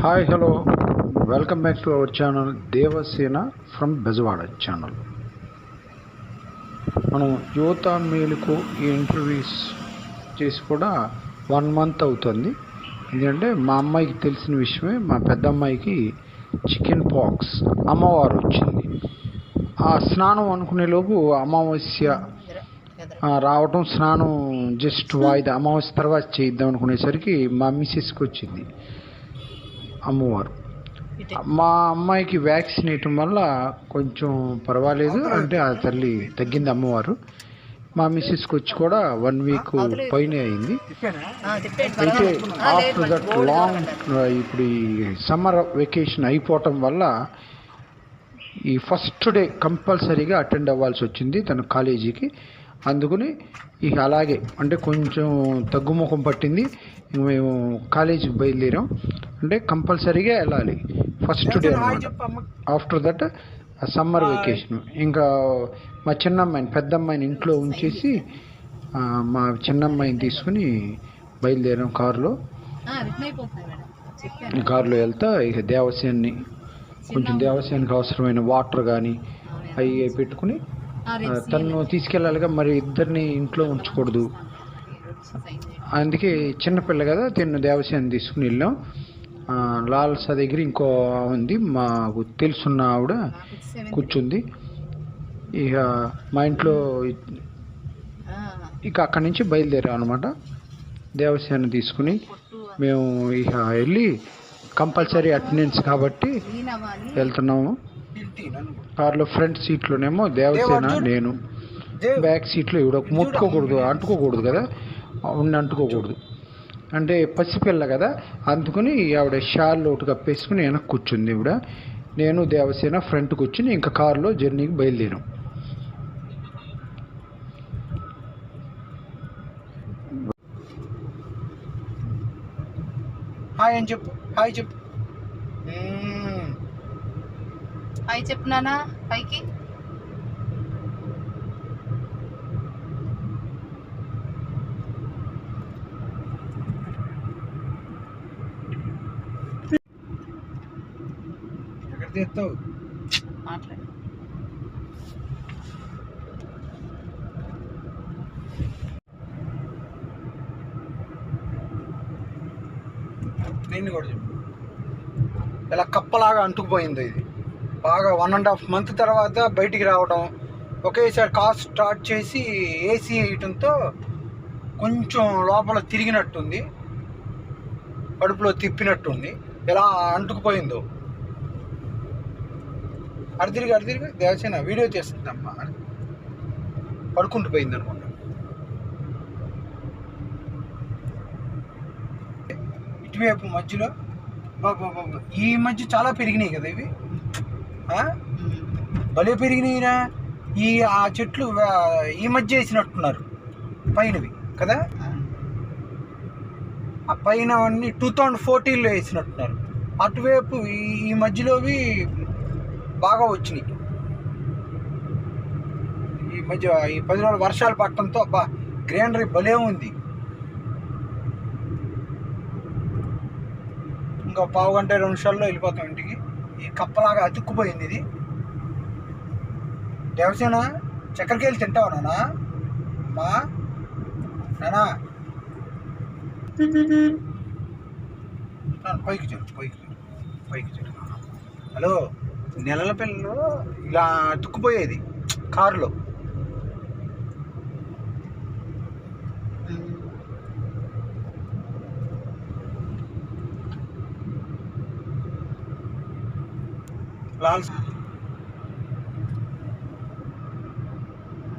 Hi hello welcome back to our channel Devasena from Bezawada channel మనం యువత మేలుకు ఈ ఇంటర్వ్యూస్ చేసి కూడా వన్ మంత్ అవుతుంది. ఎందుకంటే మా అమ్మాయికి తెలిసిన విషయమే మా పెద్ద అమ్మాయికి చికెన్ పాక్స్ అమ్మవారు వచ్చింది. ఆ స్నానం అనుకునేలోపు అమావాస్య రావటం స్నానం జస్ట్ వాయిదా అమావాస్య తర్వాత చేద్దాం అనుకునేసరికి మా మిస్సెస్కి వచ్చింది. అమ్మవారు. మా అమ్మాయికి వ్యాక్సిన్ వేయటం వల్ల కొంచెం పర్వాలేదు. అంటే ఆ తల్లి తగ్గింది అమ్మవారు. మా మిస్సెస్కి వచ్చి కూడా వన్ వీక్ పైన అయింది. అయితే ఆఫ్టర్ దట్ లాంగ్ ఇప్పుడు ఈ సమ్మర్ వెకేషన్ అయిపోవటం వల్ల ఈ ఫస్ట్ డే కంపల్సరీగా అటెండ్ అవ్వాల్సి వచ్చింది తన కాలేజీకి. అందుకని ఇక అలాగే అంటే కొంచెం తగ్గుముఖం పట్టింది. ఇంక మేము కాలేజీకి బయలుదేరాం. అంటే కంపల్సరీగా వెళ్ళాలి. ఫస్ట్ డే అనమాట ఆఫ్టర్ దట్ సమ్మర్ వెకేషన్ ఇంకా మా చిన్నమ్మాయిని పెద్ద అమ్మాయిని ఇంట్లో ఉంచేసి మా చిన్నమ్మాయిని తీసుకుని బయలుదేరాం కారులో. కారులో వెళ్తా ఇక దేవసేన్ని కొంచెం దేవసేనకి అవసరమైన వాటర్ కానీ అవి పెట్టుకుని తను తీసుకెళ్ళాలిగా మరి ఇద్దరిని ఇంట్లో ఉంచకూడదు. అందుకే చిన్నపిల్ల కదా తిన్న దేవసేన తీసుకుని వెళ్ళాం. లాల్సా దగ్గర ఇంకో ఉంది మాకు తెలుసున్న ఆవిడ కూర్చుంది. ఇక మా ఇంట్లో ఇక అక్కడి నుంచి బయలుదేరాం అనమాట దేవసేన తీసుకుని మేము ఇక వెళ్ళి కంపల్సరీ అటెండెన్స్ కాబట్టి వెళ్తున్నాము. కార్లో ఫ్రంట్ సీట్లోనేమో దేవసేన నేను. బ్యాక్ సీట్లో ఇవిడ ముట్టుకోకూడదు అంటుకోకూడదు కదా? ఉండి అంటుకోకూడదు. అంటే పసిపిల్ల కదా? అందుకని ఆవిడ షాల్ ఒకటి కప్పేసుకుని వెనక్కి కూర్చుంది ఇవిడ నేను దేవసేన ఫ్రంట్ కూర్చుని ఇంకా కారులో జర్నీకి బయలుదేరాం. హాయ్ అని చెప్పు. హాయ్ చెప్పు. హాయ్ చెప్పునానా పైకి. మాట్లాడు. నేను కూడా చెప్పు. ఇలా కప్పలాగా అంటుకుపోయింది ఇది. బాగా వన్ అండ్ హాఫ్ మంత్ తర్వాత బయటికి రావడం ఒకేసారి కార్ స్టార్ట్ చేసి ఏసీ వేయటంతో కొంచెం లోపల తిరిగినట్టుంది కడుపులో తిప్పినట్టుంది. ఎలా అంటుకుపోయిందో. అడితిరిగి అడిదిరిగి దేవసేన వీడియో తీస్తుందమ్మా పడుకుంటూ పోయింది అనుకుంటా ఇటువైపు మధ్యలో బాబా బాబా ఈ మధ్య చాలా పెరిగినాయి కదా ఇవి. భలే పెరిగినాయిరా ఈ ఆ చెట్లు ఈ మధ్య వేసినట్టున్నారు. పైనవి కదా? ఆ పైన అన్ని టూ థౌజండ్ ఫోర్టీన్లో వేసినట్టున్నారు. అటువైపు ఈ- మధ్యలోవి బాగా వచ్చినాయి. ఈ మధ్య ఈ పది రోజులు వర్షాలు పట్టడంతో బా గ్రీనరీ భలే ఉంది. ఇంకా పావు గంట రెండు నిమిషాల్లో వెళ్ళిపోతాం ఇంటికి. ఈ కప్పలాగా అతుక్కుపోయింది ఇది. దేవసేన చక్కెరకేళి తింటావా నానా మా నానా పైకి చూడు పైకి చెడు పైకి చూడు. హలో నెలల పిల్లలు ఇలా అతుక్కుపోయేది కారులో. లాల్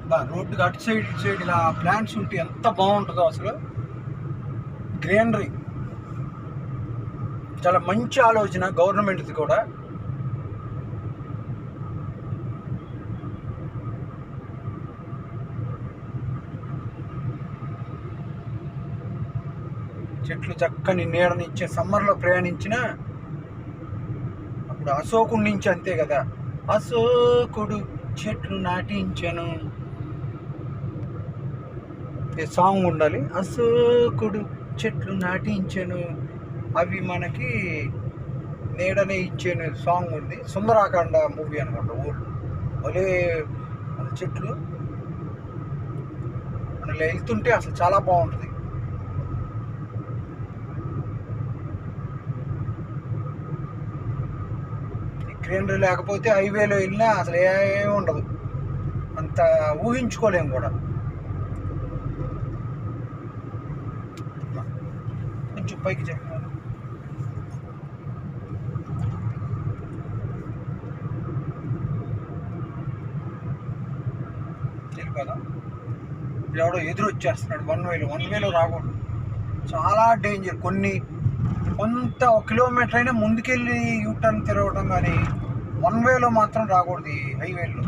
బా రోడ్డుకి అటు సైడ్ ఇటు సైడ్ ఇలా ప్లాంట్స్ ఉంటే ఎంత బాగుంటుందో అసలు. గ్రీనరీ. చాలా మంచి ఆలోచన గవర్నమెంట్ది కూడా. చెట్లు చక్కని నీడనిచ్చే సమ్మర్లో ప్రయాణించిన ఇప్పుడు అశోకుడి నుంచి అంతే కదా. అశోకుడు చెట్లు నాటించను. సాంగ్ ఉండాలి? అశోకుడు చెట్లు నాటించను. అవి మనకి నీడనే ఇచ్చేను సాంగ్ ఉంది. సుందరాకాండ మూవీ అనమాట ఊళ్ళు భలే చెట్లు. మనం వెళ్తుంటే అసలు చాలా బాగుంటుంది ఈ గ్రీనరీ లేకపోతే హైవేలో వెళ్ళినా అసలు ఏమీ ఉండదు. అంత ఊహించుకోలేము కూడా. కొంచెం పైకి చెప్పాను వెళ్ళిపోదాం. ఎవడో ఎదురు వచ్చేస్తున్నాడు వన్ వేలో వన్ వేలో రాకూడదు. చాలా డేంజర్. కొన్ని కొంత ఒక కిలోమీటర్ అయినా ముందుకెళ్ళి యూటర్న్ తిరగడం కానీ వన్ వేలో మాత్రం రాకూడదు ఈ హైవేలో.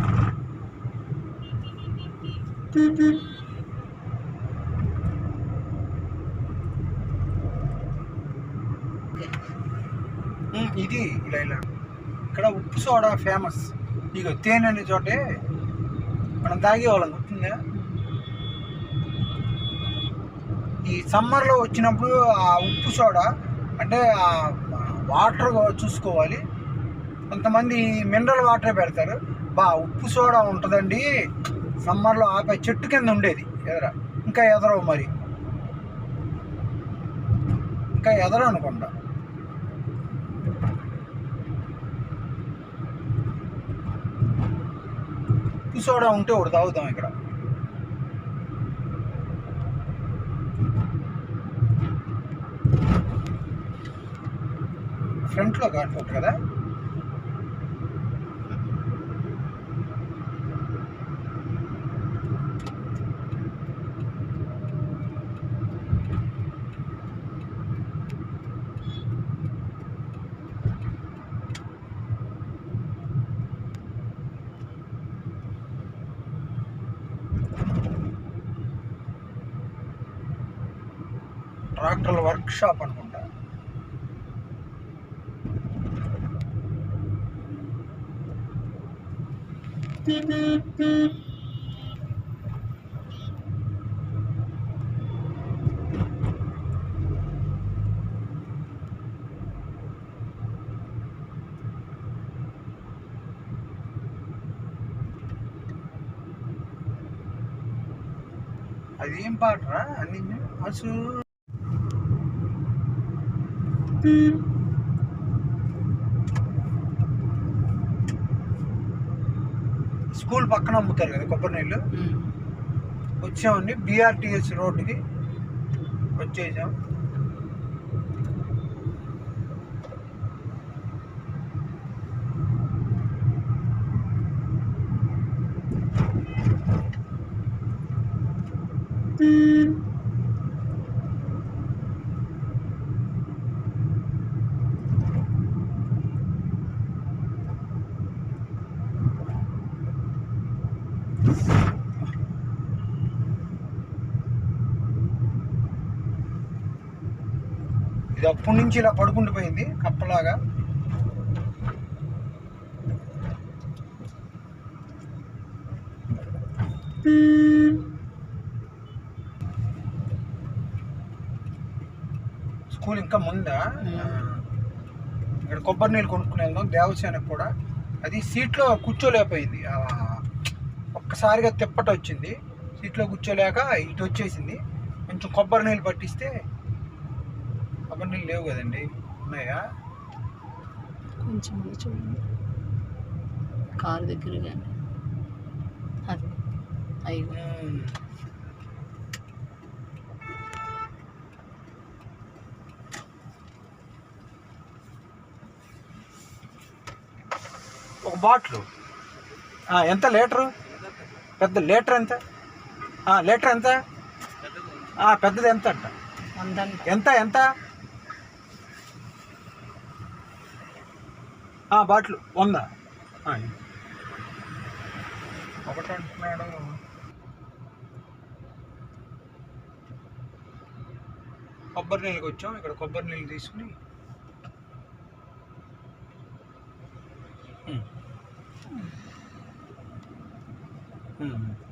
ఇది ఇలా ఇలా. ఇక్కడ ఉప్పు సోడా ఫేమస్. ఇక తేనె అనే చోటే మనం తాగేవాళ్ళం గుర్తుందా? ఈ సమ్మర్లో వచ్చినప్పుడు ఆ ఉప్పు సోడా అంటే వాటర్ చూసుకోవాలి. కొంతమంది మినరల్ వాటరే పెడతారు. బా ఉప్పు సోడా ఉంటుందండి. సమ్మర్లో ఆపే చెట్టు కింద ఉండేది. ఎదర. ఇంకా ఎదరవు మరి. ఇంకా ఎదరవు అనుకుంటా. ఉప్పు సోడా ఉంటే ఒకటి తాగుతాం ఇక్కడ. ఫ్రంట్లో కాకపోతే కదా? ట్రాక్టర్ల వర్క్ షాప్ అనుకుంటా. అదేం పాటరా అన్ని అసు స్కూల్ పక్కన అమ్ముతారు కదా కొబ్బరి నీళ్ళు. వచ్చామండి బీఆర్టీఎస్ రోడ్డుకి వచ్చేసాం. Hmm. ఇది అప్పటి నుంచి ఇలా పడుకుండిపోయింది కప్పలాగా. స్కూల్ ఇంకా ముందా? ఇక్కడ కొబ్బరి నీళ్ళు కొనుక్కుని వెళ్దాం దేవసేనకు కూడా. అది సీట్లో కూర్చోలేకపోయింది. ఒక్కసారిగా తిప్పట వచ్చింది. సీట్లో కూర్చోలేక ఇటు వచ్చేసింది. కొంచెం కొబ్బరి నీళ్ళు పట్టిస్తే నీళ్ళు లేవు కదండి. ఉన్నాయా? కొంచెం చూడండి. కారు దగ్గర కానీ. అది. అయ్యో. ఒక బాటిల్. ఎంత లీటరు? పెద్ద లీటర్ ఎంత? లీటర్ ఎంత? పెద్దది ఎంత అంట ఎంత ఎంత? బాటిల్ వంద. ఒకటి అంటున్నాడు కొబ్బరి నీళ్ళకి వచ్చాం. ఇక్కడ కొబ్బరి నీళ్ళు తీసుకుని. ఉమ్.